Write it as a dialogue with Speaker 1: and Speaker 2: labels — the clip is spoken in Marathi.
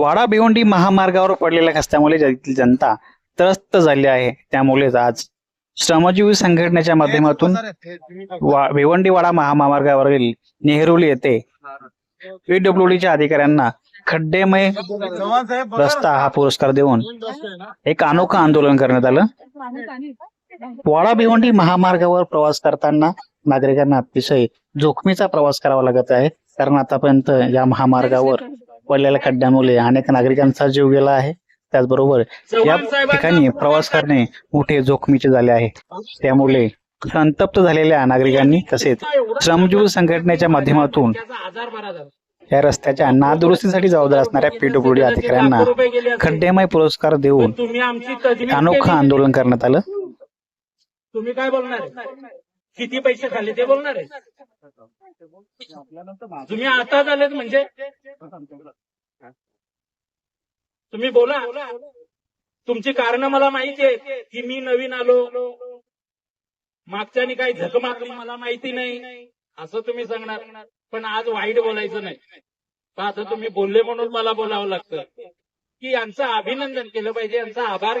Speaker 1: वाडा भिवंडी महामार्गावर पडलेल्या रस्त्यामुळे येथील जनता त्रस्त झाली आहे त्यामुळेच आज श्रमजीवी संघटनेच्या माध्यमातून वा- भिवंडी वाडा महामार्गावरील नेहरूली येथे पीडब्ल्यूडीच्या अधिकाऱ्यांना खड्डेमय रस्ता हा पुरस्कार देऊन एक अनोखं आंदोलन करण्यात आलं. वाडा भिवंडी महामार्गावर प्रवास करताना नागरिकांना अतिशय जोखमीचा प्रवास करावा लागत आहे कारण आतापर्यंत या महामार्गावर पडलेल्या खड्ड्यामुळे अनेक नागरिकांचा जीव गेला आहे त्याचबरोबर या ठिकाणी प्रवास करणे मोठे जोखमीचे झाले आहे त्यामुळे संतप्त झालेल्या नागरिकांनी तसेच श्रमजीवी संघटनेच्या माध्यमातून या रस्त्याच्या नादुरुस्तीसाठी जबाबदार असणाऱ्या पीडब्ल्यूडी अधिकाऱ्यांना खड्डेमय पुरस्कार देऊन अनोखं. आंदोलन करण्यात आलं
Speaker 2: तुम्ही काय बोलणार? किती पैसे खाले ते बोलणार आहे तुम्ही आता झालेत म्हणजे? तुम्ही बोला. तुमची कारण मला माहिती आहे की मी नवीन आलो. मागच्यानी काही झक मारली मला माहिती नाही. असं तुम्ही सांगणार. पण आज वाईट बोलायचं नाही. आता तुम्ही बोलले म्हणून मला बोलावं लागतं. की यांचं अभिनंदन केलं पाहिजे यांचा आभार